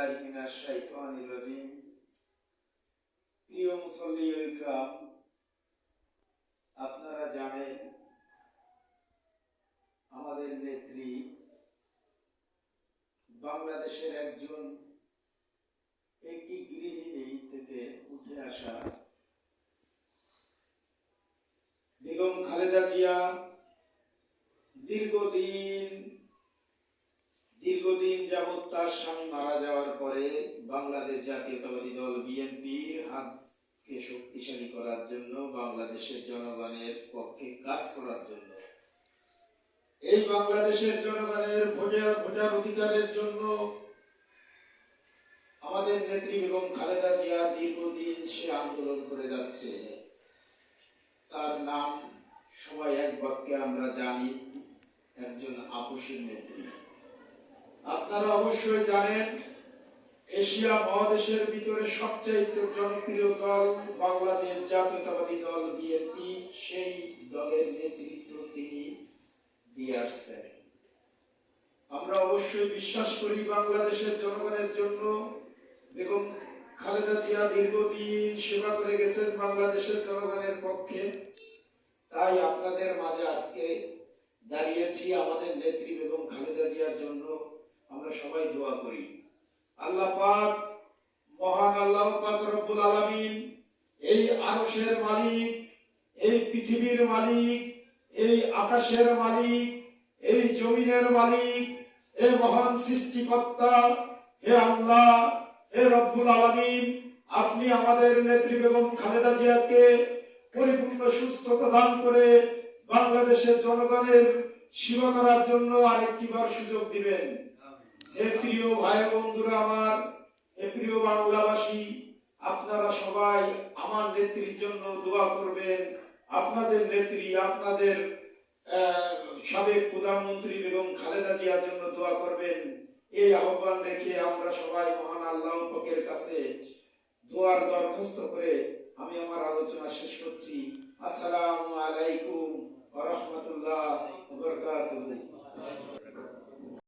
বিল্লাহি মিনাশ শাইতানির রাজিম প্রিয় মুসল্লিউল ইকরাম আপনারা জানেন আমাদের নেত্রী বাংলাদেশের একজন একটি গৃহিণী থেকে উঠে আসা বেগম খালেদা জিয়া দীর্ঘদিন দীর্ঘদিন যাবৎ তার স্বামী মারা যাওয়ার পরে বাংলাদেশ জাতীয়তাবাদী দল বিএনপির হাতকে শক্তিশালী করার জন্য বাংলাদেশের জনগণের পক্ষে কাজ করার জন্য। এই বাংলাদেশের জনগণের ভোটার ভোটার অধিকারের জন্য আমাদের নেত্রী বেগম খালেদা জিয়া দীর্ঘদিন সে আন্দোলন করে যাচ্ছে। তার নাম সবাই এক বাক্যে আমরা জানি, একজন আপসীর নেত্রী। আপনারা অবশ্যই জানেন, এশিয়া মহাদেশের ভিতরে সবচেয়ে জনপ্রিয় দল বাংলাদেশ জাতীয়তাবাদী দল বিএনপি। সেই দলের নেতৃত্ব তিনি দিয়ে আসছেন। আমরা অবশ্যই বিশ্বাস করি বাংলাদেশের জনগণের জন্য বেগম খালেদা জিয়া দীর্ঘদিন সেবা করে গেছেন বাংলাদেশের জনগণের পক্ষে। তাই আপনাদের মাঝে আজকে দাঁড়িয়েছি আমাদের নেত্রী বেগম খালেদা জিয়ার জন্য। আমরা সবাই দোয়া করি। আল্লাহ পাক, মহান আল্লাহ পাক রব্বুল আলামিন, এই আরশের মালিক, এই পৃথিবীর মালিক, এই আকাশের মালিক, এই জমিনের মালিক, এ মহান সৃষ্টিকর্তা, হে আল্লাহ, হে রব্বুল আলামিন, আপনি আমাদের নেত্রী বেগম খালেদা জিয়াকে পরিপূর্ণ সুস্থতা দান করে বাংলাদেশের জনগণের সেবা করার জন্য আরেকটি বার সুযোগ দিবেন। প্রিয় ভাই বন্ধুরা আমার প্রিয় বাংলাবাসী, আপনারা সবাই আমার নেত্রীর জন্য দোয়া করবেন। আপনাদের নেত্রী, আপনাদের সাবেক প্রধানমন্ত্রী এবং খালেদা জিয়ার জন্য দোয়া করবেন। এই আহ্বান রেখে আমরা সবাই মহান আল্লাহ পাকের কাছে দোয়ার দরখাস্ত করে আমি আমার আলোচনা শেষ করছি। আসসালামু আলাইকুম